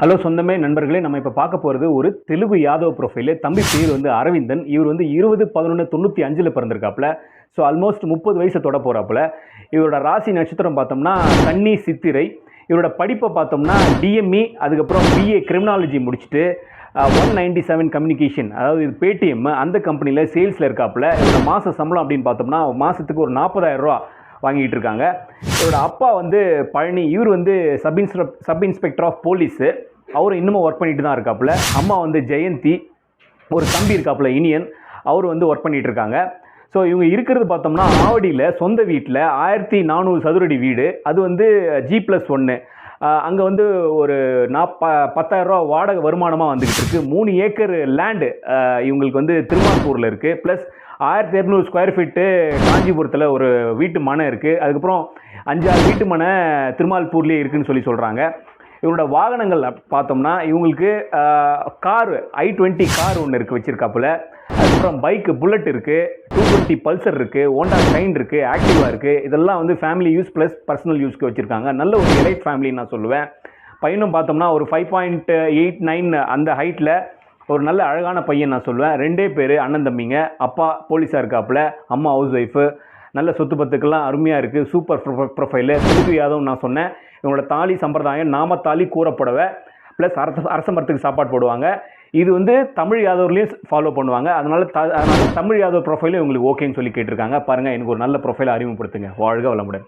Hello சொந்தமே நண்பர்களே நம்ம இப்போ பார்க்க போகிறது ஒரு தெலுங்கு யாதவ் ப்ரொஃபைலு தம்பி பேர் வந்து அரவிந்தன். இவர் வந்து இருபது பதினொன்று தொண்ணூற்றி அஞ்சில் பிறந்திருக்காப்புல. ஸோ ஆல்மோஸ்ட் முப்பது வயசு தொட போகிறாப்புல இவரோட ராசி நட்சத்திரம் பார்த்தோம்னா கன்னி சித்திரை. இவரோட படிப்பை பார்த்தோம்னா டிஎம்இ அதுக்கப்புறம் பிஏ கிரிமினாலஜி முடிச்சுட்டு ஒன் நைன்டி செவன் கம்யூனிகேஷன் அதாவது இது பேடிஎம் அந்த கம்பெனியில் சேல்ஸில் இருக்காப்புல. இவரோட மாத சம்பளம் அப்படின்னு பார்த்தோம்னா மாதத்துக்கு ஒரு நாற்பதாயிரம் ரூபா. வாங்கிட்டு இருக்காங்க இவரோட அப்பா வந்து பழனி இவர் வந்து sub inspector sub inspector of police அவரும் இன்னமும் ஒர்க் பண்ணிட்டு தான் இருக்காப்புல. அம்மா வந்து ஜெயந்தி ஒரு தம்பி இருக்காப்புல இனியன். அவர் வந்து ஒர்க் பண்ணிட்டு இருக்காங்க ஸோ இவங்க இருக்கிறது பார்த்தோம்னா ஆவடியில் சொந்த வீட்டில் ஆயிரத்தி நானூறு சதுரடி வீடு. அது வந்து ஜி ப்ளஸ் ஒன்று அங்கே வந்து ஒரு நாப்ப பத்தாயிரரூவா வாடகை வருமானமாக வந்துக்கிட்டு இருக்குது மூணு ஏக்கர் லேண்டு இவங்களுக்கு வந்து திருமாப்பூரில் இருக்குது ப்ளஸ் ஆயிரத்தி இரநூறு ஸ்கொயர் ஃபீட்டு காஞ்சிபுரத்தில் ஒரு வீட்டு மனை இருக்குது அதுக்கப்புறம் அஞ்சாறு வீட்டு மனை திருமால்பூர்லேயே இருக்குதுன்னு சொல்லி சொல்கிறாங்க இவரோட வாகனங்கள் பார்த்தோம்னா இவங்களுக்கு கார் ஐ டுவெண்ட்டி கார் ஒன்று இருக்குது வச்சுருக்காப்புல. அதுக்கப்புறம் பைக்கு புல்லட் இருக்குது டூ டுவெண்ட்டி பல்சர் இருக்குது ஹோண்டா ஷைன் இருக்குது ஆக்டிவா இருக்குது இதெல்லாம் வந்து ஃபேமிலி யூஸ் ப்ளஸ் பர்சனல் யூஸ்க்கு வச்சுருக்காங்க. நல்ல ஒரு எலைட் ஃபேமிலின்னு நான் சொல்லுவேன். பையனும் பார்த்தோம்னா ஒரு ஃபைவ் பாயிண்ட் எயிட் நைன் அந்த ஹைட்டில் ஒரு நல்ல அழகான பையன் நான் சொல்லுவேன் ரெண்டே பேர் அண்ணன் தம்பிங்க. அப்பா போலீஸாக இருக்காப்புல அம்மா ஹவுஸ் ஒய்ஃபு நல்ல சொத்து பத்துக்கெல்லாம் அருமையாக இருக்குது சூப்பர் ப்ரொஃபைலு தெலுங்கு யாதவ் நான் சொன்னேன். இவங்களோட தாலி சம்பிரதாயம் நாம தாலி கூறப்படவை. ப்ளஸ் அரச அரச மரத்துக்கு சாப்பாடு போடுவாங்க. இது வந்து தமிழ் யாதவர்லேயும் ஃபாலோ பண்ணுவாங்க. அதனால் த அதனால் தமிழ் யாதவ் ப்ரொஃபைலும் இவங்களுக்கு ஓகேன்னு சொல்லி கேட்டிருக்காங்க. பாருங்கள் எனக்கு ஒரு நல்ல ப்ரொஃபைலை அறிமுகப்படுத்துங்க. வாழ்க வளமுடன்.